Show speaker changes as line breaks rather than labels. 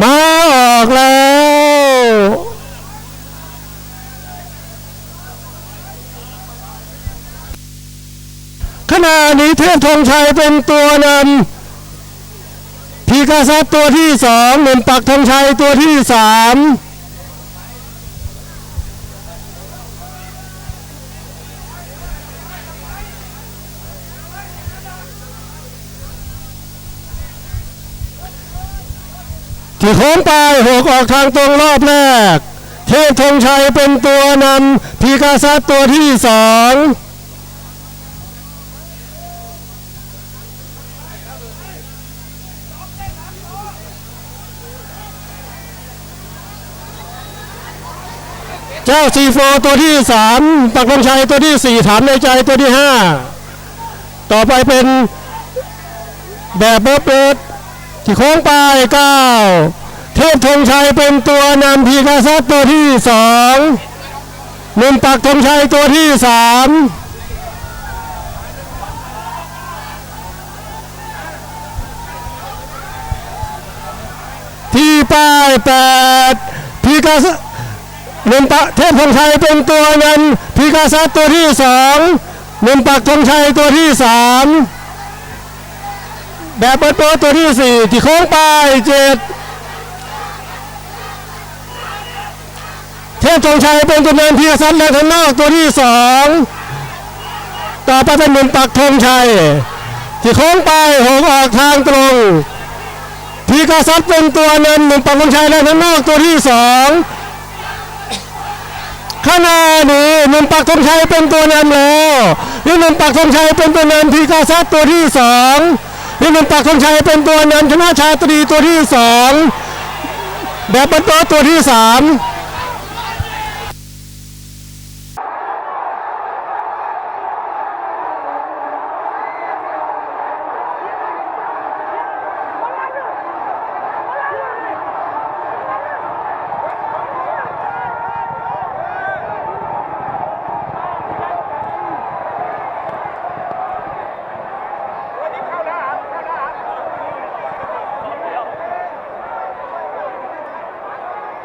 มาออกแล้ว ขณะนี้เทพธงชัยเป็นตัวนำพีกาซัตตัวที่สองหนุ่มปักธงชัยตัวที่สาม ที่โค้งไปหกออกทางตรงรอบแรก เทพธงชัยเป็นตัวนำพีกาซัตตัวที่สองเจ้าซีโฟตัวที่สามปักลงชัยตัวที่สี่ถามในใจตัวที่ห้าต่อไปเป็นแบบเบิร์ดเบิร์ด ที่โค้งไปเก้าเทพธงชัยเป็นตัวนำพีกาซัตตัวที่สองนุ่มปักธงชัยตัวที่สามที่ป้ายแปดพีกาซัตหนุ่มปักเทพธงชัยเป็นตัวนั้นพีกาซัตตัวที่สองนุ่มปักธงชัยตัวที่สาม แบบเปิดตัวตัวที่สี่ที่โค้งไปเจ็ดเทพธงชัยเป็นตัวนั้นพีกาซัตและข้างนอกตัวที่สองต่อไปเป็นหนุ่มปักธงชัย ที่โค้งไปหงออกทางตรงพีกาซัตเป็นตัวเนั้นหนุ่มปักธงชัยและข้างนอกตัวที่สองขณะนี้หนุ่มปักธงชัยเป็นตัวเนำแล้วนี่หนุ่มปักธงชัยเป็นตัวเนำพีกาซัตตัวที่สอง นี่หนุ่มปักธงชัยเป็นตัวนำชนะชาตรีตัวที่สองแบบบรรโตตัวที่สาม